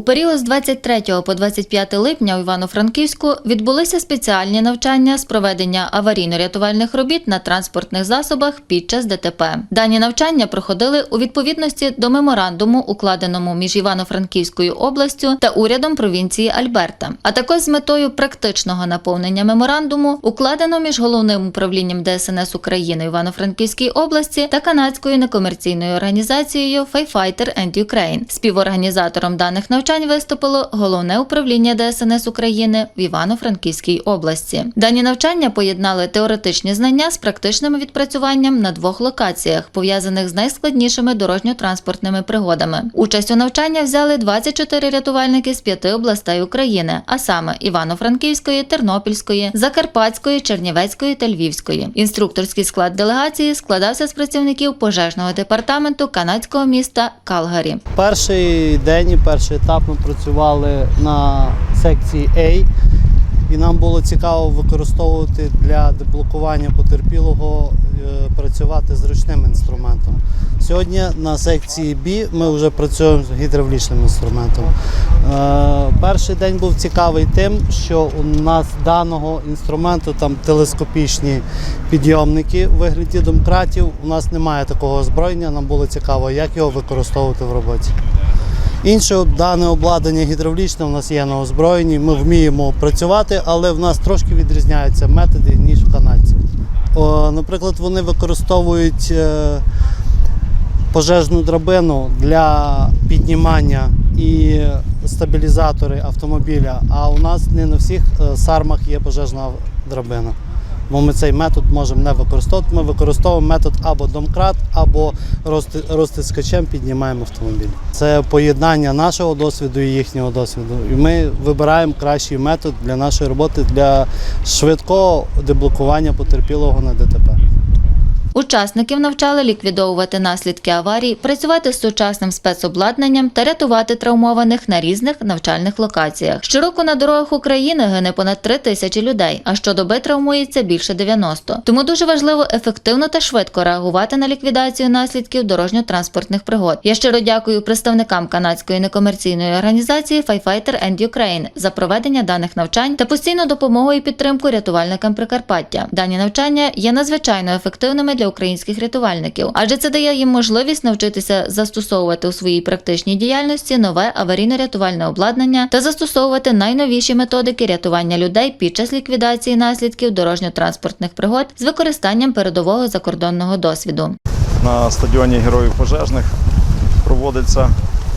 У період з 23 по 25 липня у Івано-Франківську відбулися спеціальні навчання з проведення аварійно-рятувальних робіт на транспортних засобах під час ДТП. Дані навчання проходили у відповідності до меморандуму, укладеному між Івано-Франківською областю та урядом провінції Альберта, а також з метою практичного наповнення меморандуму укладено між головним управлінням ДСНС України Івано-Франківській області та канадською некомерційною організацією Firefighter and Ukraine. Співорганізатором даних навчань виступило головне управління ДСНС України в Івано-Франківській області. Дані навчання поєднали теоретичні знання з практичним відпрацюванням на двох локаціях, пов'язаних з найскладнішими дорожньо-транспортними пригодами. Участь у навчанні взяли 24 рятувальники з п'яти областей України, а саме Івано-Франківської, Тернопільської, Закарпатської, Чернівецької та Львівської. Інструкторський склад делегації складався з працівників пожежного департаменту канадського міста Калгарі. Перший день перший етап ми працювали на секції A, і нам було цікаво використовувати для деблокування потерпілого, е, працювати з ручним інструментом. Сьогодні на секції B ми вже працюємо з гідравлічним інструментом. Е, Перший день був цікавий тим, що у нас даного інструменту там телескопічні підйомники в вигляді домкратів. У нас немає такого озброєння. Нам було цікаво, як його використовувати в роботі. Інше дане обладнання гідравлічне у нас є на озброєнні. Ми вміємо працювати, але в нас трошки відрізняються методи, ніж в канадців. Наприклад, вони використовують е, пожежну драбину для піднімання і стабілізатори автомобіля. А у нас не на всіх е, сармах є пожежна драбина. Бо ми цей метод можемо не використовувати. Ми використовуємо метод або домкрат, або розти- розтискачем піднімаємо автомобіль. Це поєднання нашого досвіду і їхнього досвіду. І ми вибираємо кращий метод для нашої роботи для швидкого деблокування потерпілого на ДТП. Учасників навчали ліквідовувати наслідки аварій, працювати з сучасним спецобладнанням та рятувати травмованих на різних навчальних локаціях. Щороку на дорогах України гине понад 3 тисячі людей, а щодоби травмується більше 90. Тому дуже важливо ефективно та швидко реагувати на ліквідацію наслідків дорожньо-транспортних пригод. Я щиро дякую представникам канадської некомерційної організації Firefighter and Ukraine за проведення даних навчань та постійну допомогу і підтримку рятувальникам Прикарпаття. Дані навчання є надзвичайно ефективними для українських рятувальників, адже це дає їм можливість навчитися застосовувати у своїй практичній діяльності нове аварійно-рятувальне обладнання та застосовувати найновіші методики рятування людей під час ліквідації наслідків дорожньо-транспортних пригод з використанням передового закордонного досвіду. на стадіоні Героїв пожежних проводиться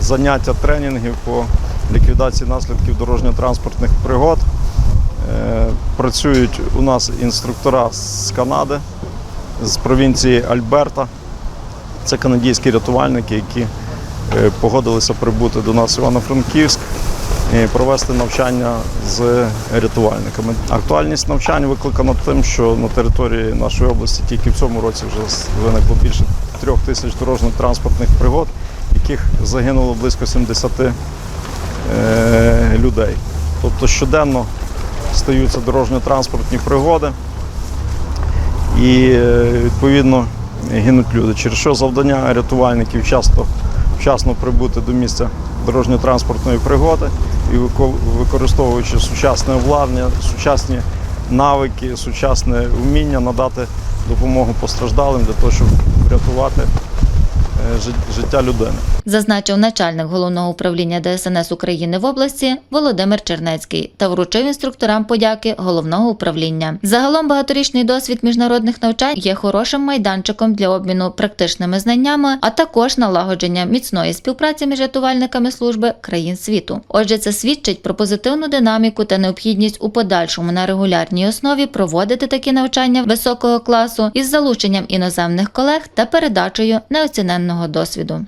заняття тренінгів по ліквідації наслідків дорожньо-транспортних пригод. Е, Працюють у нас інструктора з Канади, з провінції Альберта. Це канадійські рятувальники, які е, погодилися прибути до нас в Івано-Франківськ і провести навчання з рятувальниками. Актуальність навчань викликана тим, що на території нашої області тільки в цьому році вже виникло більше трьох тисяч дорожньо-транспортних пригод, яких загинуло близько 70 е, людей. Тобто щоденно стаються дорожньо-транспортні пригоди і е, відповідно гинуть люди. Через що завдання рятувальників часто вчасно прибути до місця дорожньо-транспортної пригоди і використовуючи сучасне обладнання, сучасні навики, сучасне вміння надати допомогу постраждалим для того, щоб врятувати життя людини. Зазначив начальник головного управління ДСНС України в області Володимир Чернецький та вручив інструкторам подяки головного управління. Загалом багаторічний досвід міжнародних навчань є хорошим майданчиком для обміну практичними знаннями, а також налагодження міцної співпраці між рятувальниками служби країн світу. Отже, це свідчить про позитивну динаміку та необхідність у подальшому на регулярній основі проводити такі навчання високого класу із залученням іноземних колег та передачею неоціненного досвіду.